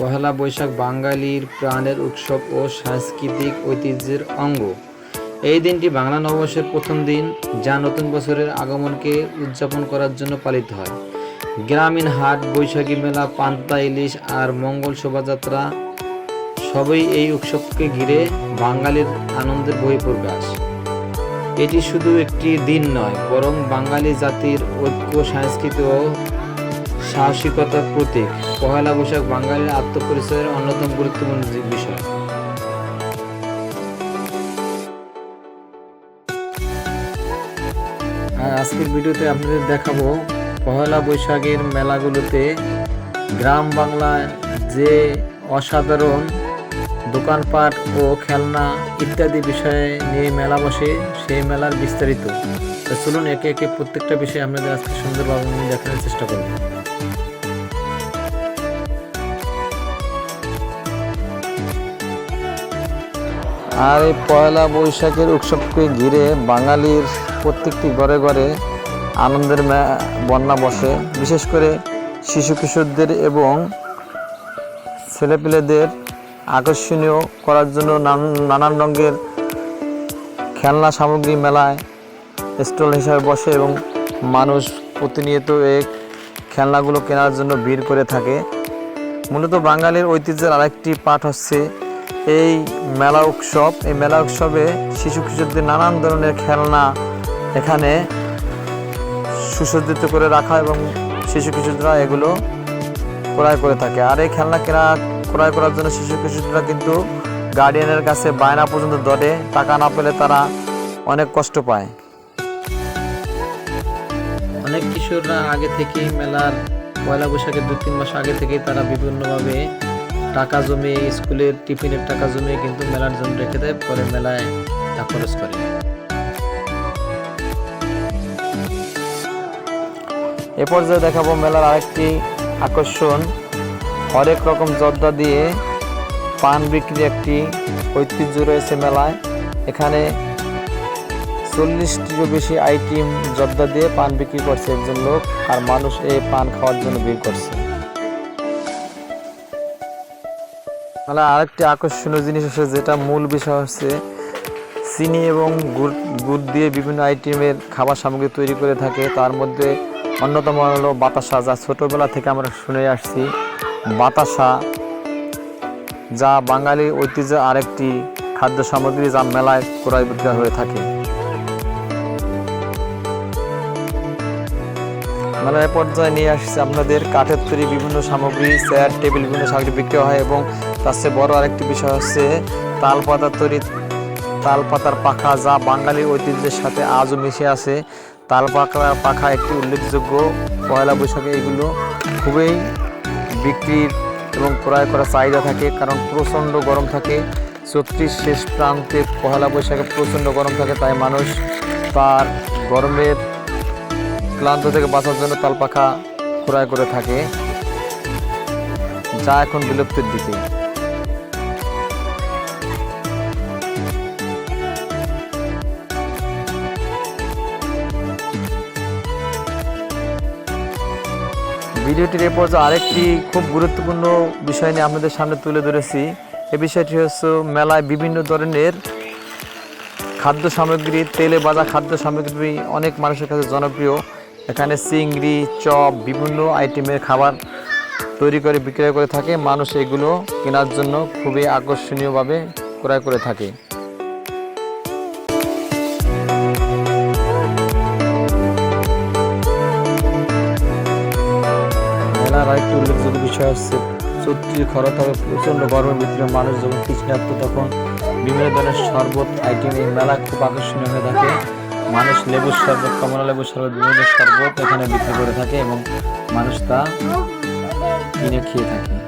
পহেলা বৈশাখ বাঙালির প্রাণের উৎসব ও সাংস্কৃতিক ঐতিহ্যের অঙ্গ। এই দিনটি বাংলা নববর্ষের প্রথম দিন, যা নতুন বছরের আগমনকে উদযাপন করার জন্য পালিত হয়। গ্রামীণ হাট, বৈশাখী মেলা, পান্তা, ইলিশ আর মঙ্গল শোভাযাত্রা সবই এই উৎসবকে ঘিরে বাঙালির আনন্দের বহিঃপ্রকাশ। এটি শুধু একটি দিন নয়, বরং বাঙালি জাতির ঐক্য, সংস্কৃতি ও সাহসিকতার প্রতীক। পহেলা বৈশাখ বাঙালির আত্মপরিচয়ের অন্যতম গুরুত্বপূর্ণ বিষয়। আর আজকের ভিডিওতে আপনাদের দেখাবো পহেলা বৈশাখের মেলাগুলোতে গ্রাম বাংলায় যে অসাধারণ দোকানপাট ও খেলনা ইত্যাদি বিষয়ে নিয়ে মেলা বসে, সেই মেলার বিস্তারিত। চলুন একে একে প্রত্যেকটা বিষয়ে আপনাদের আজকে সুন্দরভাবে দেখানোর চেষ্টা করব। আর এই পয়লা বৈশাখের উৎসবকে ঘিরে বাঙালির প্রত্যেকটি ঘরে ঘরে আনন্দের বন্যা বসে। বিশেষ করে শিশু কিশোরদের এবং ছেলেপেলেদের আকর্ষণীয় করার জন্য নান- নানান রঙের খেলনা সামগ্রী মেলায় স্টল হিসাবে বসে এবং মানুষ প্রতিনিয়ত এই খেলনাগুলো কেনার জন্য ভিড় করে থাকে। মূলত বাঙালির ঐতিহ্যের আরেকটি পাঠ হচ্ছে এই মেলা উৎসব, এই মেলা উৎসবে শিশু কিশোরদের নানান ধরনের খেলনা এখানে সুসজ্জিত করে রাখা এবং শিশু কিশোররা এগুলো ক্রয় করে থাকে। আর এই খেলনা কেনা, ক্রয় করার জন্য শিশু কিশোররা কিন্তু গার্ডিয়ানের কাছে বায়না পর্যন্ত ধরে টাকা না পেলে তারা অনেক কষ্ট পায়। অনেক কিশোররা আগে থেকেই মেলার পয়লা বৈশাখের দু তিন মাস আগে থেকেই তারা বিভিন্নভাবে টাকা জমিয়ে স্কুলের টিফিনের টাকা জমিয়ে কিন্তু মেলার জন্য রেখে দেয়, পরে মেলায় তা খরচ করে। এ পর্যায়ে দেখাবো মেলার আরেকটি আকর্ষণ। হরেক রকম জর্দা দিয়ে পান বিক্রি একটি ঐতিহ্য রয়েছে মেলায়। এখানে চল্লিশটিরও বেশি আইটেম জর্দা দিয়ে পান বিক্রি করছে একজন লোক, আর মানুষ এই পান খাওয়ার জন্য ভিড় করছে। তাহলে আরেকটি আকর্ষণীয় জিনিস হচ্ছে যেটা মূল বিষয় হচ্ছে চিনি এবং গুড় গুড় দিয়ে বিভিন্ন আইটেমের খাবার সামগ্রী তৈরি করে থাকে। তার মধ্যে অন্যতম হলো বাতাসা, যা ছোটোবেলা থেকে আমরা শুনে আসছি। বাতাসা, যা বাঙালি ঐতিহ্যের আরেকটি খাদ্য সামগ্রী যা মেলায় ক্রয় বিক্রয় হয়ে থাকে। মেলায় পর্যায়ে নিয়ে আসছে আপনাদের কাঠের তৈরি বিভিন্ন সামগ্রী, চেয়ার, টেবিল, বিভিন্ন সামগ্রী বিক্রি হয় এবং তার চেয়ে বড় আরেকটি বিষয় হচ্ছে, তাল পাতার তৈরি, তাল পাতার পাখা যা বাঙালি ঐতিহ্যের সাথে আজও মিশে আছে। তাল পাখা পাখা একটি উল্লেখযোগ্য পয়লা বৈশাখে এগুলো খুবই বিক্রির এবং ক্রয় করার চাহিদা থাকে, কারণ প্রচণ্ড গরম থাকে। ছত্রিশ শেষ প্রান্তে পয়লা বৈশাখে প্রচণ্ড গরম থাকে, তাই মানুষ তার গরমের ক্লান্ত থেকে বাঁচার জন্য তাল পাখা ক্রয় করে থাকে। যা এখন বিলুপ্তির দিকে। ভিডিওটির এ পর্যায়ে আরেকটি খুব গুরুত্বপূর্ণ বিষয় নিয়ে আপনাদের সামনে তুলে ধরেছি। এ বিষয়টি হচ্ছে মেলায় বিভিন্ন ধরনের খাদ্য সামগ্রী, তেলে ভাজা খাদ্য সামগ্রী অনেক মানুষের কাছে জনপ্রিয়। এখানে চিংড়ি, চপ, বিভিন্ন আইটেমের খাবার তৈরি করে বিক্রয় করে থাকে। মানুষ এগুলো কেনার জন্য খুবই আকর্ষণীয়ভাবে ক্রয় করে থাকে। মেলার আরেকটি উল্লেখযোগ্য বিষয় হচ্ছে সত্যি খরা তবে প্রচণ্ড গরমের ভিতরে মানুষ যখন কৃষ্ণাপ্ত তখন বিভিন্ন ধরনের শরবত আইটেম এই মেলা খুব আকর্ষণীয় হয়ে থাকে। মানুষ লেবুর শরবত, কমলা লেবুর শরবত, বিভিন্ন শরবত এখানে বিক্রি করে থাকে এবং মানুষ তা কিনে খেয়ে থাকে।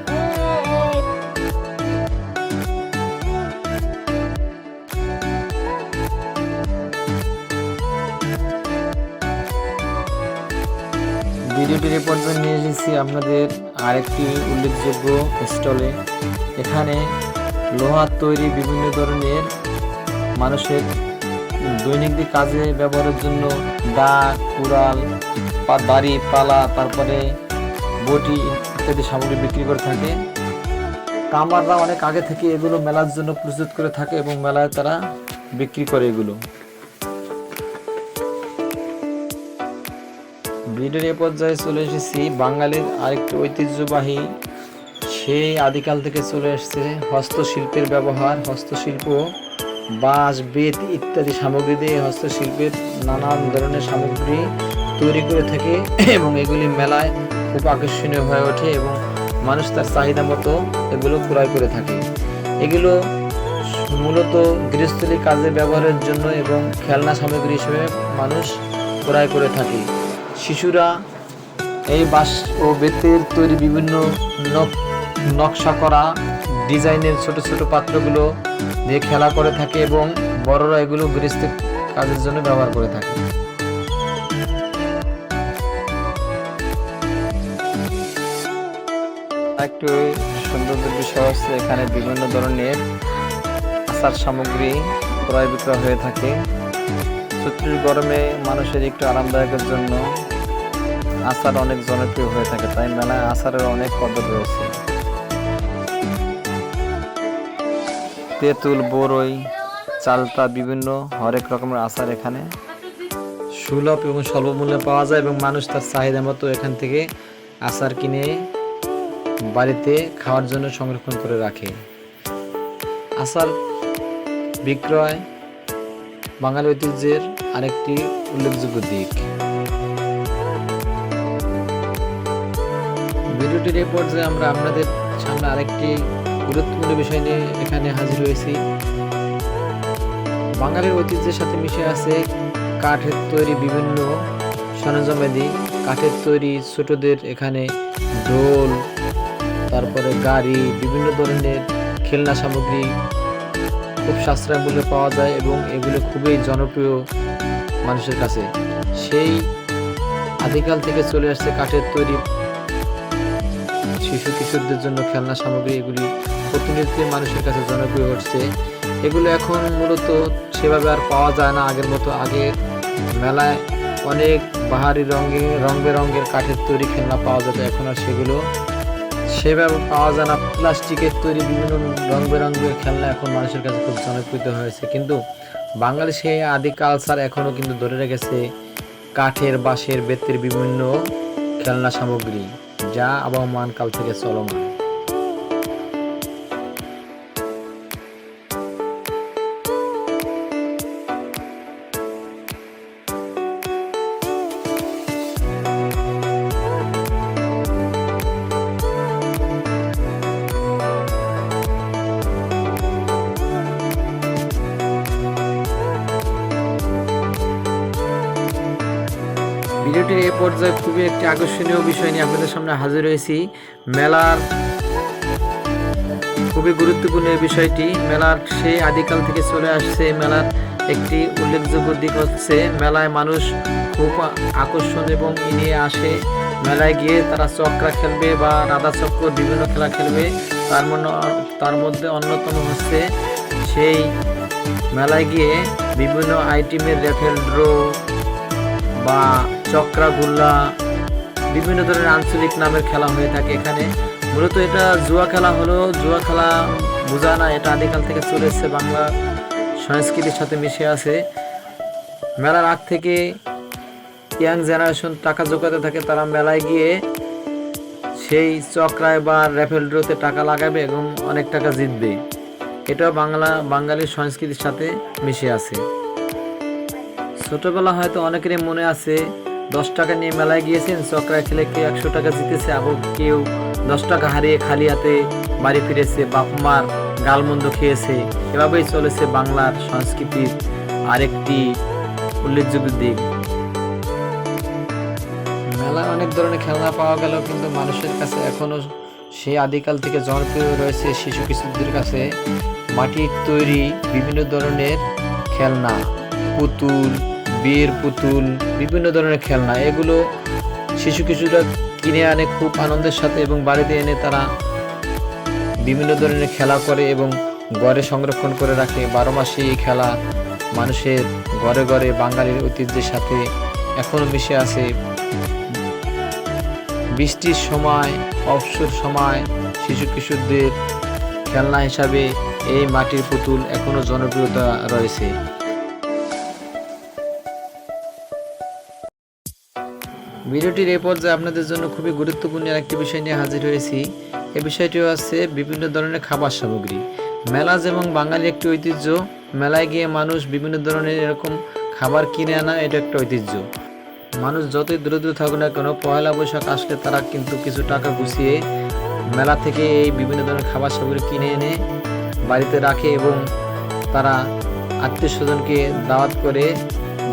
ভিডিওটির এ পর্যন্ত নিয়ে এসেছি আপনাদের আরেকটি উল্লেখযোগ্য স্টলে। এখানে লোহার তৈরি বিভিন্ন ধরনের মানুষের দৈনন্দিন কাজে ব্যবহারের জন্য দা কুড়াল দাড়ি পালা, তারপরে বটি ইত্যাদি সামগ্রী বিক্রি করে থাকে। কামাররা অনেক আগে থেকে এগুলো মেলার জন্য প্রস্তুত করে থাকে এবং মেলায় তারা বিক্রি করে এগুলো। ভিডিওর এ পর্যায়ে চলে এসেছি। বাঙালির আরেকটি ঐতিহ্যবাহী, সেই আদিকাল থেকে চলে এসেছে হস্তশিল্পের ব্যবহার, হস্তশিল্প, বাঁশ, বেত ইত্যাদি সামগ্রী দিয়ে হস্তশিল্পের নানান ধরনের সামগ্রী তৈরি করে থাকে এবং এগুলি মেলায় খুব আকর্ষণীয় হয়ে ওঠে এবং মানুষ তার চাহিদা মতো এগুলো ক্রয় করে থাকে। এগুলো মূলত গৃহস্থলী কাজে ব্যবহারের জন্য এবং খেলনা সামগ্রী হিসেবে মানুষ ক্রয় করে থাকে। শিশুরা এই বাঁশ ও বেতের তৈরি বিভিন্ন নক- নকশা করা ডিজাইনের ছোট ছোট পাত্রগুলো দিয়ে খেলা করে থাকে এবং বড়রা এগুলো গৃহস্থ কাজের জন্য ব্যবহার করে থাকে। একটু সৌন্দর্যের বিষয় হচ্ছে এখানে বিভিন্ন ধরনের আচার সামগ্রী ক্রয় বিক্রয় হয়ে থাকে। চৈত্রের গরমে মানুষের একটু আরামদায়কের জন্য আচার অনেক জনপ্রিয় হয়ে থাকে, তাই মেলায় আচারের অনেক কদর রয়েছে। তেঁতুল, বরই, চালতা বিভিন্ন, হরেক রকমের আচার এখানে। সুলভ এবং স্বল্প মূল্যে পাওয়া যায় এবং মানুষ তার চাহিদা মতো এখান থেকে আচার কিনে বাড়িতে খাওয়ার জন্য সংরক্ষণ করে রাখে। আচার বিক্রয় বাঙালি ঐতিহ্যের আরেকটি উল্লেখযোগ্য দিক। ভিডিওটির এই পর্যায়ে আমরা আপনাদের সামনে আরেকটি গুরুত্বপূর্ণ বিষয় নিয়ে এখানে হাজির হয়েছি। বাঙালির ঐতিহ্যের সাথে মিশে আছে কাঠের তৈরি বিভিন্ন সরঞ্জামাদি। কাঠের তৈরি ছোটদের এখানে ঢোল, তারপরে গাড়ি, বিভিন্ন ধরনের খেলনা সামগ্রী খুব সাশ্রয় মূল্যে পাওয়া যায় এবং এগুলো খুবই জনপ্রিয় মানুষের কাছে। সেই আদিকাল থেকে চলে আসছে কাঠের তৈরি শিশু কিশোরদের জন্য খেলনা সামগ্রী। এগুলি প্রতিনিধিত্বে মানুষের কাছে জনপ্রিয় হচ্ছে। এগুলো এখন মূলত সেভাবে আর পাওয়া যায় না আগের মতো। আগে মেলায় অনেক বাহারি রঙে রং বেরঙের কাঠের তৈরি খেলনা পাওয়া যেত। এখন আর সেগুলো সেভাবে পাওয়া যায় না। প্লাস্টিকের তৈরি বিভিন্ন রং বেরঙের খেলনা এখন মানুষের কাছে খুব জনপ্রিয় হয়েছে। কিন্তু বাংলাদেশে আদি কালচার এখনও কিন্তু ধরে রেখেছে কাঠের, বাঁশের, বেতের বিভিন্ন খেলনা সামগ্রী, যা আবহমান কাল থেকে চলমান। পর্যায়ে খুবই একটি আকর্ষণীয় বিষয় নিয়ে আপনাদের সামনে হাজির হয়েছি। মেলার খুবই গুরুত্বপূর্ণ এই বিষয়টি। মেলার সেই আদিকাল থেকে চলে আসছে, মেলার একটি উল্লেখযোগ্য দিক হচ্ছে মেলায় মানুষ খুব আকর্ষণ এবং নিয়ে আসে। মেলায় গিয়ে তারা চক্রা খেলবে বা রাধা চক্র, বিভিন্ন খেলা খেলবে। তার মধ্যে তার মধ্যে অন্যতম হচ্ছে সেই মেলায় গিয়ে বিভিন্ন আইটেমের রেফেল ড্রো বা চক্রাগুল্লা, বিভিন্ন ধরনের আঞ্চলিক নামের খেলা হয়ে থাকে এখানে। মূলত এটা জুয়া খেলা হলো, জুয়া খেলা বোঝা না, এটা আদিকাল থেকে চলে এসছে, বাংলা সংস্কৃতির সাথে মিশে আছে। মেলার আগ থেকে ইয়াং জেনারেশন টাকা জোগাতে থাকে, তারা মেলায় গিয়ে সেই চক্রায় বা র্যাফেল ড্রোতে টাকা লাগাবে এবং অনেক টাকা জিতবে। এটা বাংলা বাঙালির সংস্কৃতির সাথে মিশে আছে। ছোটবেলা হয়তো অনেকেরই মনে আছে দশ টাকা নিয়ে মেলায় গিয়েছেন। চক্রায় খেলে কেউ একশো টাকা জিতেছে, আবার কেউ দশ টাকা হারিয়ে খালি হাতে বাড়ি ফিরেছে বাপ মার গালমন্দ খেয়েছে। এভাবেই চলেছে বাংলার সংস্কৃতির আরেকটি উল্লেখযোগ্য দিক। মেলায় অনেক ধরনের খেলনা পাওয়া গেল, কিন্তু মানুষের কাছে এখনও সেই আদিকাল থেকে জনপ্রিয় রয়েছে শিশু কিশোরদের কাছে। মাটির তৈরি বিভিন্ন ধরনের খেলনা, পুতুল বিয়ের পুতুল, বিভিন্ন ধরনের খেলনা, এগুলো শিশু কিশোররা কিনে আনে খুব আনন্দের সাথে এবং বাড়িতে এনে তারা বিভিন্ন ধরনের খেলা করে এবং ঘরে সংরক্ষণ করে রাখে। বারো মাসে এই খেলা মানুষের ঘরে ঘরে বাঙালির ঐতিহ্যের সাথে এখনও মিশে আছে। বৃষ্টির সময়, অবসর সময় শিশু কিশোরদের খেলনা হিসাবে এই মাটির পুতুল এখনও জনপ্রিয়তা রয়েছে। ভিডিওটির এই পর্যায়ে আপনাদের জন্য খুবই গুরুত্বপূর্ণ একটি বিষয় নিয়ে হাজির হয়েছি। এই বিষয়টি হচ্ছে বিভিন্ন ধরনের খাবার সামগ্রী। মেলা যেমন বাঙালি একটি ঐতিহ্য। মেলায় গিয়ে মানুষ বিভিন্ন ধরনের এরকম খাবার কিনে আনা, এটা একটা ঐতিহ্য। মানুষ যতই দূরে দূরে থাকুক না কেন, পয়লা বৈশাখ আসলে তারা কিন্তু কিছু টাকা গুছিয়ে মেলা থেকে এই বিভিন্ন ধরনের খাবার সামগ্রী কিনে এনে বাড়িতে রাখে এবং তারা আত্মীয় স্বজনকে দাওয়াত করে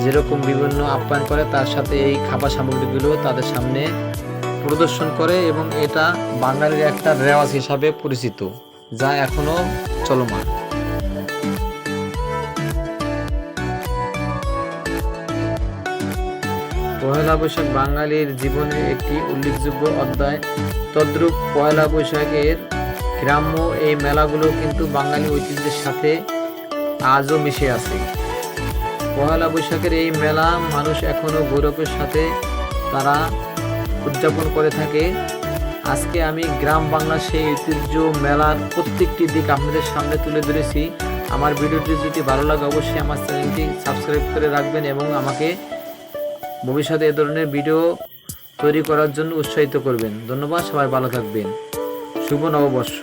যেরকম বিভিন্ন আপ্যায়ন করে, তার সাথে এই খাবার সামগ্রীগুলো তাদের সামনে প্রদর্শন করে এবং এটা বাঙালির একটা রেওয়াজ হিসাবে পরিচিত, যা এখনও চলমান। পয়লা বৈশাখ বাঙালির জীবনের একটি উল্লেখযোগ্য অধ্যায়। তদ্রূপ পয়লা বৈশাখের গ্রাম্য এই মেলাগুলো কিন্তু বাঙালি ঐতিহ্যের সাথে আজও মিশে আছে। পয়লা বৈশাখের এই মেলা মানুষ এখনও গৌরবের সাথে তারা উদযাপন করে থাকে। আজকে আমি গ্রাম বাংলার সেই ঐতিহ্য মেলার প্রত্যেকটি দিক আপনাদের সামনে তুলে ধরেছি। আমার ভিডিওটি যদি ভালো লাগে অবশ্যই আমার চ্যানেলটি সাবস্ক্রাইব করে রাখবেন এবং আমাকে ভবিষ্যতে এ ধরনের ভিডিও তৈরি করার জন্য উৎসাহিত করবেন। ধন্যবাদ, সবাই ভালো থাকবেন। শুভ নববর্ষ।